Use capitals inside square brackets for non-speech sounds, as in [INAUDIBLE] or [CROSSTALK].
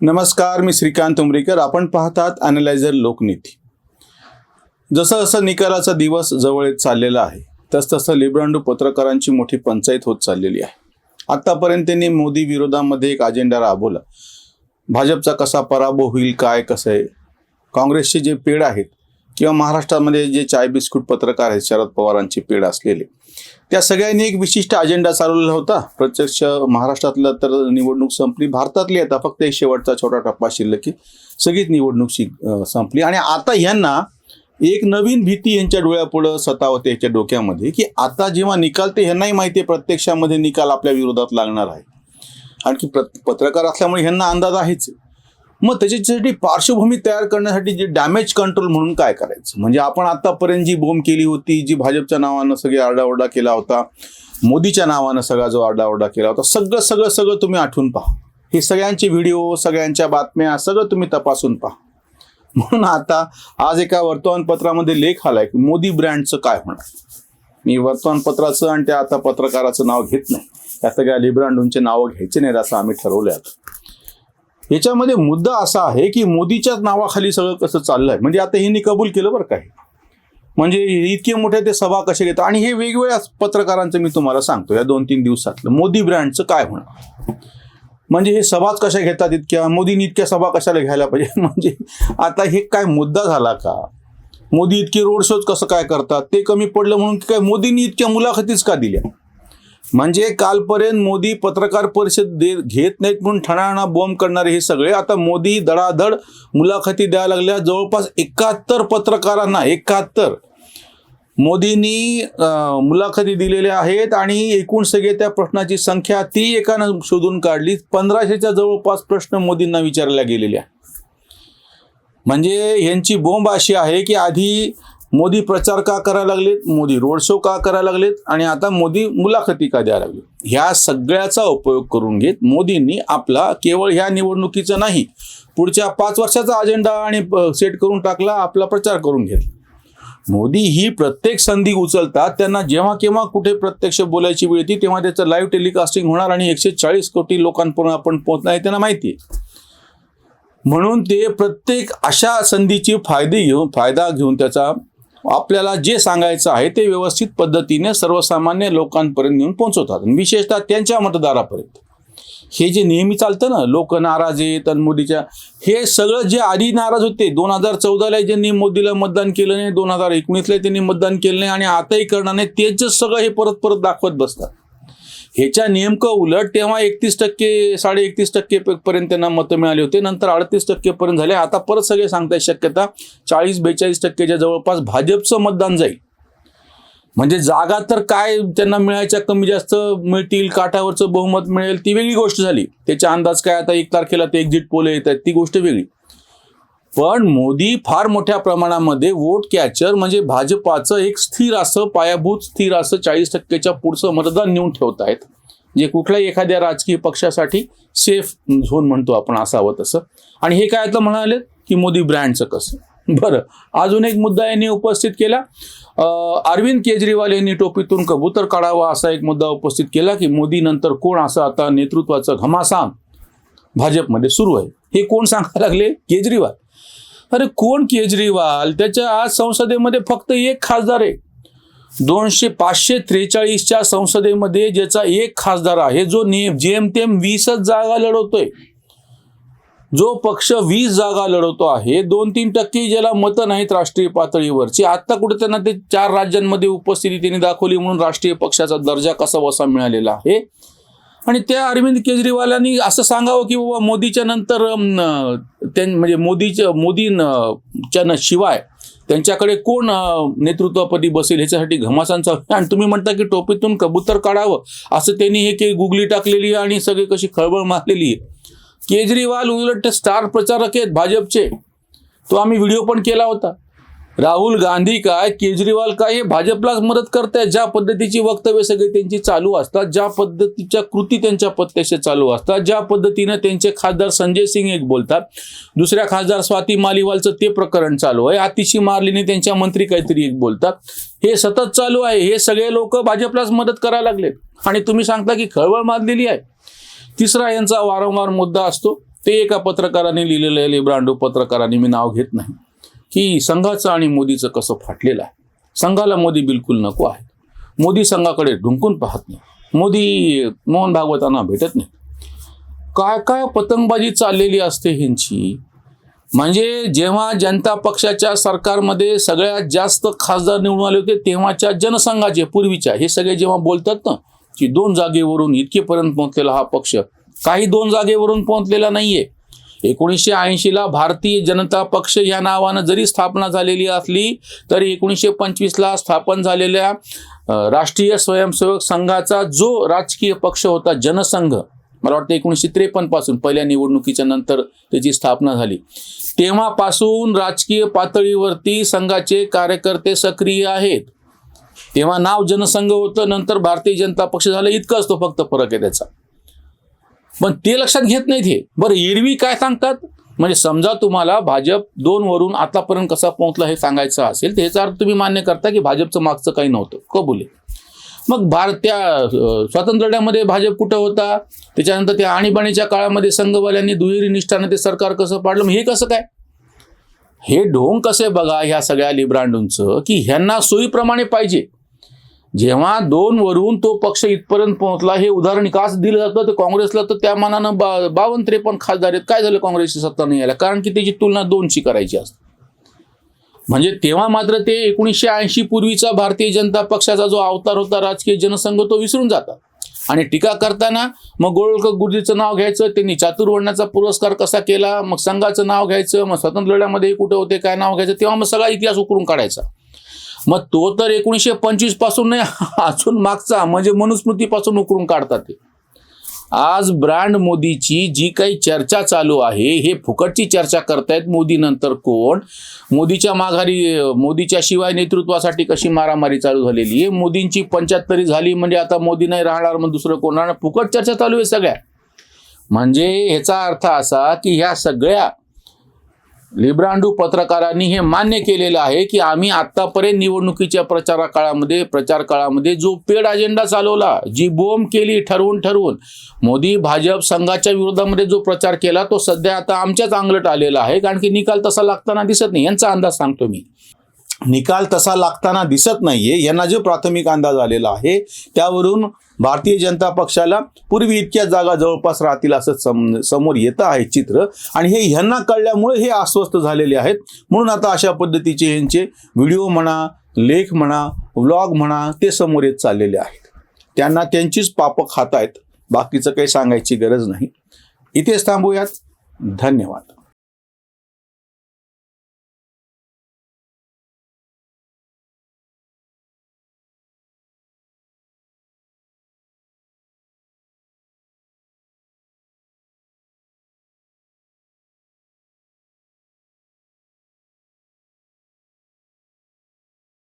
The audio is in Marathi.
नमस्कार मी श्रीकांत उमरीकर. आपण पाहतात अॅनलायझर लोकनीती. जसं जसं निकालाचा दिवस जवळ येत चाललेला आहे तसतसं लिब्रांडू पत्रकारांची मोठी पंचायत होत चाललेली आहे. आत्तापर्यंत त्यांनी मोदी विरोधामध्ये एक अजेंडा राबवला. भाजपचा कसा पराभव होईल काय कसं आहे? काँग्रेसचे जे पेड आहेत किंवा महाराष्ट्रामध्ये जे चाय बिस्कुट पत्रकार आहेत शरद पवारांचे पीड असलेले त्या सगळ्यांनी एक विशिष्ट अजेंडा चालवलेला होता. प्रत्यक्ष महाराष्ट्रातलं तर निवडणूक संपली भारतातली आता फक्त एक शेवटचा छोटा टप्पा शिल्लक की सगळीच निवडणूक संपली. आणि आता यांना एक नवीन भीती यांच्या डोळ्यापुढं सतावते याच्या डोक्यामध्ये की आता जेव्हा निकाल ते ह्यांनाही माहिती आहे प्रत्यक्षामध्ये निकाल आपल्या विरोधात लागणार आहे. आणखी प्रत पत्रकार असल्यामुळे ह्यांना अंदाज आहेच. मग त्याच्यासाठी पार्श्वभूमी तयार करण्यासाठी जे डॅमेज कंट्रोल म्हणून काय करायचं? म्हणजे आपण आतापर्यंत जी बोंब केली होती जी भाजपच्या नावानं सगळी आरडाओरडा केला होता मोदीच्या नावानं सगळा जो आरडाओरडा केला होता सगळं सगळं सगळं तुम्ही आठवून पहा. हे सगळ्यांचे व्हिडिओ सगळ्यांच्या बातम्या सगळं तुम्ही तपासून पहा. म्हणून आता आज एका वर्तमानपत्रामध्ये लेख आलाय की मोदी ब्रँडचं काय होणार? मी वर्तमानपत्राचं आणि त्या आता पत्रकाराचं नाव घेत नाही. त्या सगळ्या लिब्रांडूंचे नावं घ्यायचे नाहीत असं आम्ही ठरवलं आता. याच्यामध्ये मुद्दा असा आहे की मोदीच्याच नावाखाली सगळं कसं चाललंय? म्हणजे आता हिनी कबूल केलं बरं काय म्हणजे इतके मोठे ते सभा कसे घेतात? आणि हे वेगवेगळ्या पत्रकारांचं मी तुम्हाला सांगतो या दोन तीन दिवसातलं. मोदी ब्रँडचं काय होणार? म्हणजे हे सभाच कशा घेतात इतक्या? मोदींनी इतक्या सभा कशाला घ्यायला पाहिजे? [LAUGHS] म्हणजे आता हे काय मुद्दा झाला का? मोदी इतके रोड शोज कसं काय करतात? ते कमी पडलं म्हणून काय मोदींनी इतक्या मुलाखतीच का दिल्या? म्हणजे कालपर्यंत मोदी पत्रकार परिषद दे घेत नाहीत म्हणून ठणाणा बॉम्ब करणारे हे सगळे. आता मोदी धडाधड मुलाखती द्यायला लागल्या. जवळपास एकाहत्तर पत्रकारांना एकाहत्तर मोदींनी मुलाखती दिलेल्या आहेत आणि एकूण सगळे त्या प्रश्नाची संख्या ती एकानं शोधून काढली. पंधराशेच्या जवळपास प्रश्न मोदींना विचारल्या गेलेल्या. म्हणजे यांची बोंब अशी आहे की आधी मोदी प्रचार का करायला लागलेत? मोदी रोड शो का करायला लागलेत? आणि आता मोदी मुलाखती का द्यायला लागले ह्या सगळ्याचा उपयोग करून घेत मोदींनी आपला केवळ ह्या निवडणुकीचा नाही पुढच्या पाच वर्षाचा अजेंडा आणि सेट करून टाकला आपला प्रचार करून घेतला. मोदी ही प्रत्येक संधी उचलतात त्यांना जेव्हा केव्हा कुठे प्रत्यक्ष बोलायची वेळ येते तेव्हा त्याचं लाईव्ह टेलिकास्टिंग होणार आणि एकशे चाळीस कोटी लोकांपर्यंत आपण पोहोचणार हे त्यांना माहिती आहे. म्हणून ते प्रत्येक अशा संधीची फायदे घेऊन फायदा घेऊन त्याचा आपल्याला जे सांगायचं आहे ते व्यवस्थित पद्धतीने सर्वसामान्य लोकांपर्यंत नेऊन पोहोचवतात. विशेषतः त्यांच्या मतदारापर्यंत. हे जे नेहमी चालतं ना लोक नाराज आहेत आणि मोदीच्या हे सगळं जे आधी नाराज होते दोन हजार चौदाला ज्यांनी मोदीला मतदान केलं नाही दोन हजार एकोणीसला त्यांनी मतदान केलं नाही आणि आताही करणार नाही तेच सगळं हे परत परत दाखवत बसतात. ह्याच्या नेमकं उलट तेव्हा एकतीस टक्के साडे एकतीस टक्के पर्यंत त्यांना मतं मिळाली होते. नंतर अडतीस टक्केपर्यंत झाले. आता परत सगळे सांगताय शक्यता चाळीस बेचाळीस टक्केच्या जवळपास भाजपचं मतदान जाईल. म्हणजे जागा तर काय त्यांना मिळायच्या कमी जास्त मिळतील काठावरचं बहुमत मिळेल ती वेगळी गोष्ट झाली. त्याचा अंदाज काय आता एक तारखेला ते एक्झिट पोल येत आहेत ती गोष्ट वेगळी. पण मोदी फार मोठ्या प्रमाणामध्ये वोट कॅचर म्हणजे भाजपाचं एक स्थिर असं पायाभूत स्थिर असं चाळीस टक्केच्या पुढचं मतदान नेऊन ठेवत आहेत. जे कुठल्याही एखाद्या राजकीय पक्षासाठी सेफ झोन म्हणतो आपण असावं तसं. आणि हे काय आता म्हणाले की मोदी ब्रँडचं कसं? बरं अजून एक मुद्दा यांनी उपस्थित केला. अरविंद केजरीवाल यांनी टोपीतून कबूतर काढावा असा एक मुद्दा उपस्थित केला की मोदी नंतर कोण असं आता नेतृत्वाचं घमासान भाजपमध्ये सुरू आहे. हे कोण सांगायला लागले? केजरीवाल. अरे कोण केजरीवाल? त्याच्या आज संसदेमध्ये फक्त एक खासदार आहे. दोनशे पाचशे त्रेचाळीसच्या संसदेमध्ये ज्याचा एक खासदार आहे जो ने जेमतेम वीसच जागा लढवतोय. जो पक्ष वीस जागा लढवतो आहे दोन तीन टक्के ज्याला मतं नाहीत राष्ट्रीय पातळीवरची. आत्ता कुठे त्यांना ते चार राज्यांमध्ये उपस्थिती त्यांनी दाखवली म्हणून राष्ट्रीय पक्षाचा दर्जा कसा वसा मिळालेला आहे? आणि त्या अरविंद केजरीवालांनी असं सांगावं की बाबा मोदीच्या नंतर त्यां म्हणजे मोदीच्या मोदींच्या शिवाय त्यांच्याकडे कोण अं, नेतृत्वपदी बसेल ह्याच्यासाठी घमासांचा आणि तुम्ही म्हणता की टोपीतून कबूतर काढावं असं त्यांनी हे की गुगली टाकलेली आहे आणि सगळी कशी खळबळ मारलेली आहे. केजरीवाल उलट स्टार प्रचारक आहेत भाजपचे. तो आम्ही व्हिडिओ पण केला होता. राहुल गांधी काय केजरीवाल काय हे भाजपलाच मदत करतायत. ज्या पद्धतीची वक्तव्य सगळे त्यांची चालू असतात ज्या पद्धतीच्या कृती त्यांच्या प्रत्यक्ष चालू असतात ज्या पद्धतीनं त्यांचे खासदार संजय सिंग एक बोलतात. दुसऱ्या खासदार स्वाती मालिवालचं ते प्रकरण चालू आहे. आतिशी मारलीने त्यांच्या मंत्री काहीतरी एक बोलतात. हे सतत चालू आहे. हे सगळे लोक भाजपलाच मदत करायला लागलेत. आणि तुम्ही सांगता की खळबळ मारलेली आहे. तिसरा यांचा वारंवार मुद्दा असतो. ते एका पत्रकाराने लिहिलेलं आहे लिब्रांडो पत्रकाराने मी नाव घेत नाही. की संघाचं आणि मोदीचं कसं फाटलेलं आहे. संघाला मोदी बिलकुल नको आहे मोदी संघाकडे ढुंकून पाहत नाही. मोदी मोहन भागवतांना भेटत नाही. काय काय पतंगबाजी चाललेली असते ह्यांची? म्हणजे जेव्हा जनता पक्षाच्या सरकारमध्ये सगळ्यात जास्त खासदार निवडून आले होते तेव्हाच्या जनसंघाचे पूर्वीच्या हे सगळे जेव्हा बोलतात ना की दोन जागेवरून इतकेपर्यंत पोहोचलेला हा पक्ष काही दोन जागेवरून पोहोचलेला नाहीये. एकोणीसशे ऐंशीला भारतीय जनता पक्ष या नावानं जरी स्थापना झालेली असली तरी एकोणीसशे पंचवीसला स्थापन झालेल्या राष्ट्रीय स्वयंसेवक संघाचा जो राजकीय पक्ष होता जनसंघ मला वाटतं एकोणीसशे त्रेपन्नपासून पहिल्या निवडणुकीच्या नंतर त्याची स्थापना झाली. तेव्हापासून राजकीय पातळीवरती संघाचे कार्यकर्ते सक्रिय आहेत. तेव्हा नाव जनसंघ होतं नंतर भारतीय जनता पक्ष झालं इतकंच तो फक्त फरक आहे त्याचा. पण ते लक्षात घेत नाहीत हे. बरं एरवी काय सांगतात? म्हणजे समजा तुम्हाला भाजप दोन वरून आतापर्यंत कसा पोहोचला हे सांगायचं असेल तर ह्याचा अर्थ तुम्ही मान्य करता की भाजपचं मागचं काही नव्हतं. कबुले मग भारत त्या स्वातंत्र्यामध्ये भाजप कुठं होता? त्याच्यानंतर त्या आणीबाणीच्या काळामध्ये संघवाल्यांनी दुहेरी निष्ठानं ते सरकार कसं पाडलं? मग हे कसं काय? हे ढोंग कसे बघा ह्या सगळ्या लिब्रांडूंचं की ह्यांना सोयीप्रमाणे पाहिजे. जेव्हा दोन वरून तो पक्ष इथपर्यंत पोहोचला हे उदाहरण का दिलं जातं तर काँग्रेसला तर त्या मानानं बा बावन्न त्रेपन्न खासदार आहेत. काय झालं काँग्रेसची सत्ता नाही यायला कारण की त्याची तुलना दोनशी करायची असते. म्हणजे तेव्हा मात्र ते एकोणीसशे ऐंशी पूर्वीचा भारतीय जनता पक्षाचा जो अवतार होता राजकीय जनसंघ तो विसरून जातात आणि टीका करताना मग गोळकर गुरुजीचं नाव घ्यायचं त्यांनी चातुर्वर्णाचा पुरस्कार कसा केला मग संघाचं नाव घ्यायचं मग स्वातंत्र्य लढ्यामध्ये कुठे होते काय नाव घ्यायचं तेव्हा मग सगळा इतिहास उकरून काढायचा. मग तो तर एकोणीसशे पंचवीसपासून नाही अजून मागचा म्हणजे मनुस्मृतीपासून उकरून काढतात ते. आज ब्रँड मोदीची जी काही चर्चा चालू आहे हे फुकटची चर्चा करतायत मोदी नंतर कोण? मोदीच्या माघारी मोदीच्या शिवाय नेतृत्वासाठी कशी मारामारी चालू झालेली आहे? मोदींची पंच्याहत्तरी झाली म्हणजे आता मोदी नाही राहणार मग दुसरं कोण? राहणार फुकट चर्चा चालू आहे सगळ्या. म्हणजे ह्याचा अर्थ असा की ह्या सगळ्या लिब्रांडू पत्रकारांनी हे मान्य केलेलं आहे की आम्ही आतापर्यंत निवडणुकीच्या प्रचारा काळामध्ये प्रचार काळामध्ये जो पेड अजेंडा चालवला जी बोंब केली ठरवून ठरवून मोदी भाजप संघाच्या विरोधामध्ये जो प्रचार केला तो सध्या आता आमच्याच अंगलट आलेला आहे. कारण की निकाल तसा लागताना दिसत नाही. यांचा अंदाज सांगतो मी. निकाल तसा लागताना दिसत नाहीये. यांना जो प्राथमिक अंदाज आलेला आहे त्यावरून भारतीय जनता पक्षाला पूर्वी इतक्या जागा जवळपास राहतील असं सम समोर येतं आहे चित्र. आणि हे ह्यांना कळल्यामुळे हे अस्वस्थ झालेले आहेत. म्हणून आता अशा पद्धतीचे यांचे व्हिडिओ म्हणा लेख म्हणा व्लॉग म्हणा ते समोर येत चाललेले आहेत. त्यांना त्यांचीच पापं खात आहेत बाकीचं काही सांगायची गरज नाही. इथेच थांबूयात. धन्यवाद.